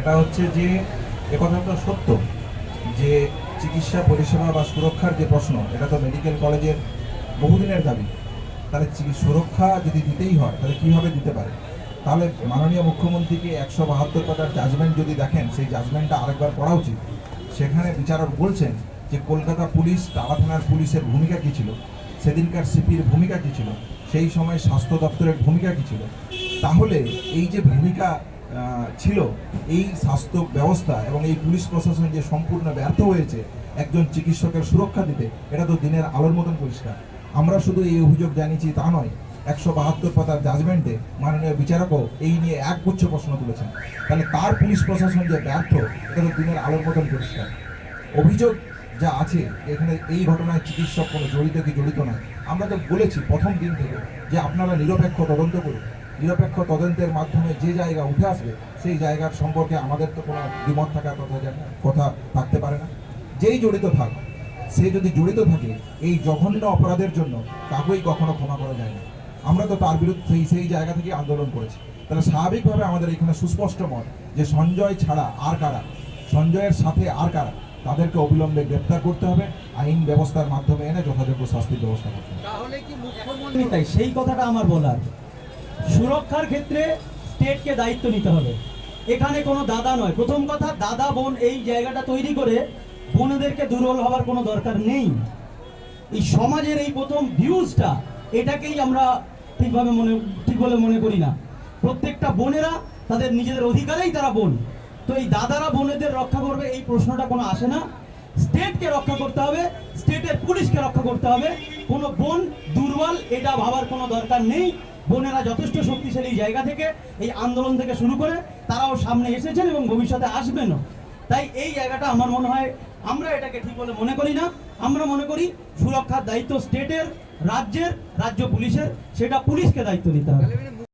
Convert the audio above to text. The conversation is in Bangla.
সেটা হচ্ছে যে একথা তো সত্য যে চিকিৎসা পরিষেবা বা সুরক্ষার যে প্রশ্ন, এটা তো মেডিকেল কলেজের বহুদিনের দাবি। তাহলে সুরক্ষা যদি দিতেই হয়, তাহলে কীভাবে দিতে পারে? তাহলে মাননীয় মুখ্যমন্ত্রীকে একশো বাহাত্তর পাতার জাজমেন্ট যদি দেখেন, সেই জাজমেন্টটা আরেকবার পড়া উচিত। সেখানে বিচারক বলছেন যে কলকাতা পুলিশ, টালা থানার পুলিশের ভূমিকা কী ছিল? সেদিনকার সিপির ভূমিকা কী ছিল? সেই সময় স্বাস্থ্য দপ্তরের ভূমিকা কী ছিল? তাহলে এই যে ভূমিকা ছিল এই স্বাস্থ্য ব্যবস্থা এবং এই পুলিশ প্রশাসন যে সম্পূর্ণ ব্যর্থ হয়েছে একজন চিকিৎসকের সুরক্ষা দিতে, এটা তো দিনের আলোর মতন পরিষ্কার। আমরা শুধু এই অভিযোগ জানিয়েছি তা নয়, একশো বাহাত্তর পাতার জাজমেন্টে মাননীয় বিচারকও এই নিয়ে একগুচ্ছ প্রশ্ন তুলেছেন। তাহলে তার পুলিশ প্রশাসন যে ব্যর্থ, এটা তো দিনের আলোর মতন পরিষ্কার। অভিযোগ যা আছে, এখানে এই ঘটনায় চিকিৎসক কোনো জড়িত কি জড়িত নয়। আমরা তো বলেছি প্রথম দিন থেকে যে আপনারা নিরপেক্ষ তদন্ত করুন। নিরপেক্ষ তদন্তের মাধ্যমে যে জায়গা উঠে আসবে সেই জায়গার সম্পর্কে আমাদের তো কোনো দ্বিমত থাকার কথা জানা কথা থাকতে পারে না। যেই জড়িত থাক সে যদি জড়িত থাকে এই জঘন্য অপরাধের জন্য কাউকেই কখনো ক্ষমা করা যায় না। আমরা তো তার বিরুদ্ধে সেই সেই জায়গা থেকে আন্দোলন করেছি। তাহলে স্বাভাবিকভাবে আমাদের এখানে সুস্পষ্ট মত যে সঞ্জয় ছাড়া আর কারা সঞ্জয়ের সাথে আর কারা তাদেরকে অবিলম্বে গ্রেপ্তার করতে হবে আইন ব্যবস্থার মাধ্যমে এনে যথাযোগ্য শাস্তির ব্যবস্থা করতে হবে। তাহলে কি মুখ্যমন্ত্রী তাই সেই কথাটা আমার বলার। সুরক্ষার ক্ষেত্রে স্টেটকে দায়িত্ব নিতে হবে। এখানে কোনো দাদা নয়। প্রথম কথা, দাদা, বোন এই জায়গাটা তৈরি করে বোনেদেরকে দুর্বল হওয়ার কোনো দরকার নেই। এই সমাজের এই প্রথম ভিউজটা এটাকেই আমরা ঠিকভাবে মনে, ঠিক বলে মনে করি না। প্রত্যেকটা বোনেরা তাদের নিজেদের অধিকারেই তারা বোন। তো এই দাদারা বোনেদের রক্ষা করবে এই প্রশ্নটা কোনো আসে না। স্টেটকে রক্ষা করতে হবে, স্টেটের পুলিশকে রক্ষা করতে হবে। কোনো বোন দুর্বল, এটা ভাবার কোনো দরকার নেই। বোনেরা যথেষ্ট শক্তিশালী জায়গা থেকে, এই আন্দোলন থেকে শুরু করে তারাও সামনে এসেছেন এবং ভবিষ্যতে আসবেনও। তাই এই জায়গাটা আমার মনে হয় আমরা এটাকে ঠিক বলে মনে করি না। আমরা মনে করি সুরক্ষার দায়িত্ব স্টেটের রাজ্যের, রাজ্য পুলিশের, সেটা পুলিশকে দায়িত্ব দিতে হবে।